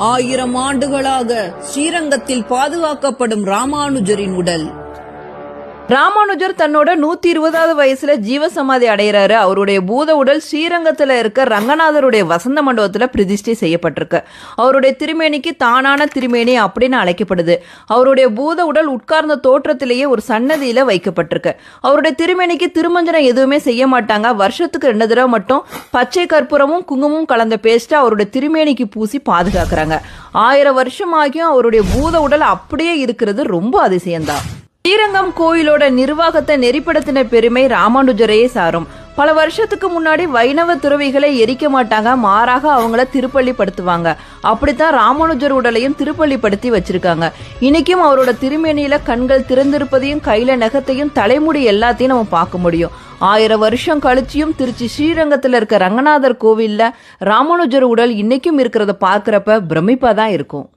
ஆயிரம் ஆண்டுகளாக ஸ்ரீரங்கத்தில் பாதுகாக்கப்படும் ராமானுஜரின் உடல். ராமானுஜர் தன்னோட நூத்தி இருபதாவது வயசுல ஜீவசமாதி அடைகிறாரு அவருடைய பூத உடல் ஸ்ரீரங்கத்துல இருக்க ரங்கநாதருடைய வசந்த மண்டபத்துல பிரதிஷ்டை செய்யப்பட்டிருக்கு. அவருடைய திருமேனிக்கு தானான திருமேனி அப்படின்னு அழைக்கப்படுது. அவருடைய பூத உடல் உட்கார்ந்த தோற்றத்திலேயே ஒரு சன்னதியில வைக்கப்பட்டிருக்கு. அவருடைய திருமேனிக்கு திருமஞ்சனம் எதுவுமே செய்ய மாட்டாங்க. வருஷத்துக்கு ரெண்டு தடவை மட்டும் பச்சை கற்பூரமும் குங்குமமும் கலந்த பேஸ்ட்டை அவருடைய திருமேனிக்கு பூசி பாதுகாக்கிறாங்க. ஆயிரம் வருஷம் ஆகியும் அவருடைய பூத உடல் அப்படியே இருக்கிறது ரொம்ப அதிசயம்தான். ஸ்ரீரங்கம் கோயிலோட நிர்வாகத்தை நெறிப்படுத்தின பெருமை ராமானுஜரையே சாரும். பல வருஷத்துக்கு முன்னாடி வைணவ துறவிகளை எரிக்க மாட்டாங்க மாறாக அவங்கள திருப்பள்ளிப்படுத்துவாங்க. அப்படித்தான் ராமானுஜர் உடலையும் திருப்பள்ளிப்படுத்தி வச்சிருக்காங்க. இன்னைக்கும் அவரோட திருமேனியில கண்கள் திறந்திருப்பதையும் கையில நகத்தையும் தலைமுடி எல்லாத்தையும் நம்ம பார்க்க முடியும். ஆயிரம் வருஷம் கழிச்சியும் திருச்சி ஸ்ரீரங்கத்தில் இருக்க ரங்கநாதர் கோவிலில் ராமானுஜர் உடல் இன்னைக்கும் இருக்கிறத பார்க்குறப்ப பிரமிப்பாக தான் இருக்கும்.